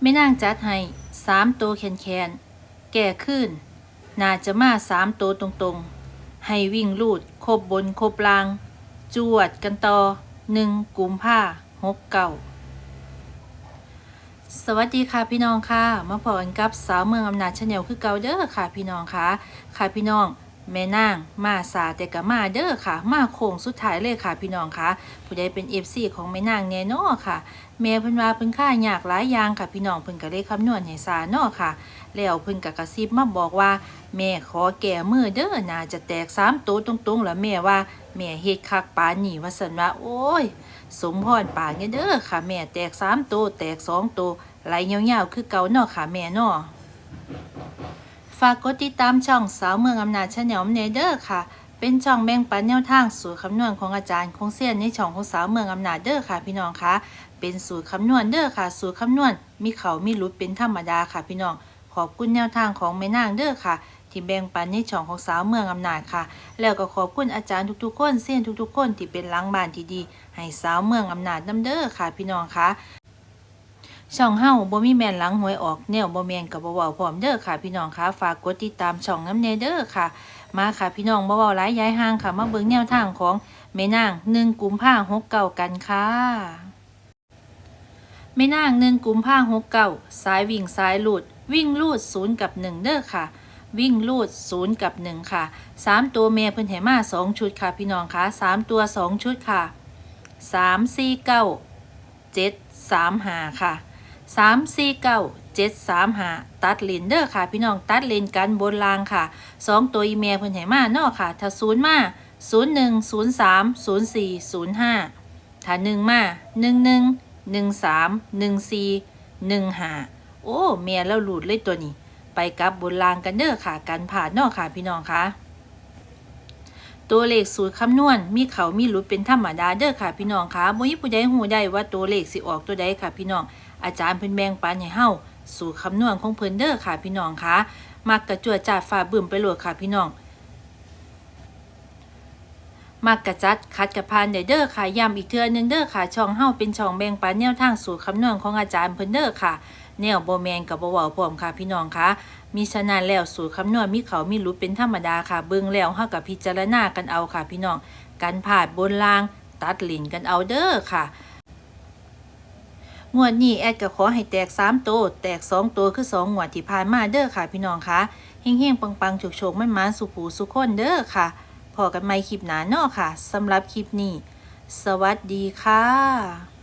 ไม่นั่งจัดให้สามตัวแขนแขนๆแก่ขึ้น น่าจะมาสามตัวตรงๆ ให้วิ่งลูดครบบนครบลาง จวดกันต่อหนึ่งกุมผ้าหกเก่า สวัสดีค่ะพี่น้องค่ะ มาพบกันกับสาวเมืองอำนาจชาแนลคือเก่าเด้อค่ะพี่น้องค่ะ ค่ะพี่น้อง แม่นางมาสาแต่ก็มาเด้อค่ะ มาโค้งสุดท้ายเลยค่ะ พี่น้องค่ะผู้ใดเป็น FC ของแม่นางแน่นอค่ะแม่เพิ่นว่าเพิ่นค่ายากหลายอย่างค่ะ พี่น้องเพิ่นก็เลยคำนวณให้สาเนาะค่ะ แล้วเพิ่นก็กระซิบมาบอกว่า แม่ขอแก่มือเด้อน่าจะแตกสามตัวตรงๆแล้วแม่ว่าแม่เฮ็ดคักปานนี่ว่าซั่นว่าโอ้ย สมพรปากเนี่ยเด้อค่ะ แม่แตกสามตัวแตกสองตัวไหลยาวๆคือเก่าเนาะค่ะแม่เนาะ ฝากกดติดตามช่องสาวเมืองอำนาจชาแนลเนเด้อค่ะ เป็นช่องแบ่งปันแนวทางสูตรคำนวณของอาจารย์คงเซียนในช่องของสาวเมืองอำนาจเด้อค่ะ พี่น้องคะเป็นสูตรคำนวณเด้อค่ะ สูตรคำนวณมีเขามีหลุดเป็นธรรมดาค่ะ พี่น้องขอบคุณแนวทางของแม่นางเด้อค่ะ ที่แบ่งปันในช่องของสาวเมืองอำนาจค่ะ แล้วก็ขอบคุณอาจารย์ทุกๆคนเซียนทุกๆคนที่เป็นล้างบานที่ดีให้สาวเมืองอำนาจน้ำเด้อค่ะ พี่น้องคะ ช่องเฮาบ่มีแม่นหลังหวยออกแนวบ่แม่นกับบ่เว้าพร้อมเด้อค่ะ พี่น้องค่ะฝากกดติดตามช่องน้ำเนเด้อค่ะ มาค่ะพี่น้องบ่เว้าหลายย้ายห่างค่ะ มาเบิ่งแนวทางของแม่นาง1กุมภาพันธ์69กันค่ะแม่นาง1กุมภาพันธ์69สายวิ่งสายลุดวิ่งลูด0กับ1เด้อค่ะ วิ่งลูด0กับ1ค่ะสามตัวแม่เพิ่นให้มาสองชุดค่ะพี่น้องค่ะสามตัวสองชุดค่ะสามสี่เก้าเจ็ดสามหาค่ะ สามสี่เก้าเจ็ดสามหาตัดเลนเด้อค่ะ พี่น้องตัดเลนกันบนรางค่ะสองตัวอีเมลเพิ่นให้มาเนาะค่ะ ถ้าศูนย์มาศูนย์หนึ่งศูนย์สามศูนย์สี่ศูนย์ห้าถ้าหนึ่งมาหนึ่งหนึ่งหนึ่งสามหนึ่งสี่หนึ่งหาโอ้เมียแล้วหลุดเลยตัวนี้ ไปกับบนรางกันเด้อค่ะ กันผ่านเนอกค่ะพี่น้องค่ะตัวเลขสูตรคำนวณมีเขามีหลุดเป็นธรรมดาเด้อค่ะพี่น้องค่ะบ่มีผู้ใดฮู้ได้ว่าตัวเลขสิออกตัวใดค่ะพี่น้อง อาจารย์เพิ่นแบ่งปันให้เฮาสูตรคำนวณของเพิ่นเด้อค่ะพี่น้องคะมักกระจวดจาดฝ่าบึ้มไปโหลดค่ะพี่น้องมักกะจัดคัดกระพานได้เด้อค่ะย้ำอีกเทื่อหนึงเด้อค่ะ ช่องเฮาเป็นช่องแบ่งปันแนวทางสูตรคำนวณของอาจารย์เพิ่นเด้อค่ะ แนวบ่แมนกับบ่เว้าพร้อมค่ะพี่น้องคะมีฉะนั้นแล้วสูตรคำนวณมีเขามีหลุดเป็นธรรมดาค่ะ เบิ่งแล้วเฮากับพิจารณากันเอาค่ะ พี่น้องกันผาบนล่างตัดหลินกันเอาเด้อค่ะ งวดนี้แอดก็ขอให้แตก 3 โตวแตก2ตัวคือ 2 งวดที่ผ่านมาเด้อค่ะพี่น้องคะเฮงๆ ปังๆโฉกๆมันมาสุผูสุคนเด้อค่ะ พอกันใหม่คลิปหน้าเนาะค่ะสำหรับคลิปนี้ สวัสดีค่ะ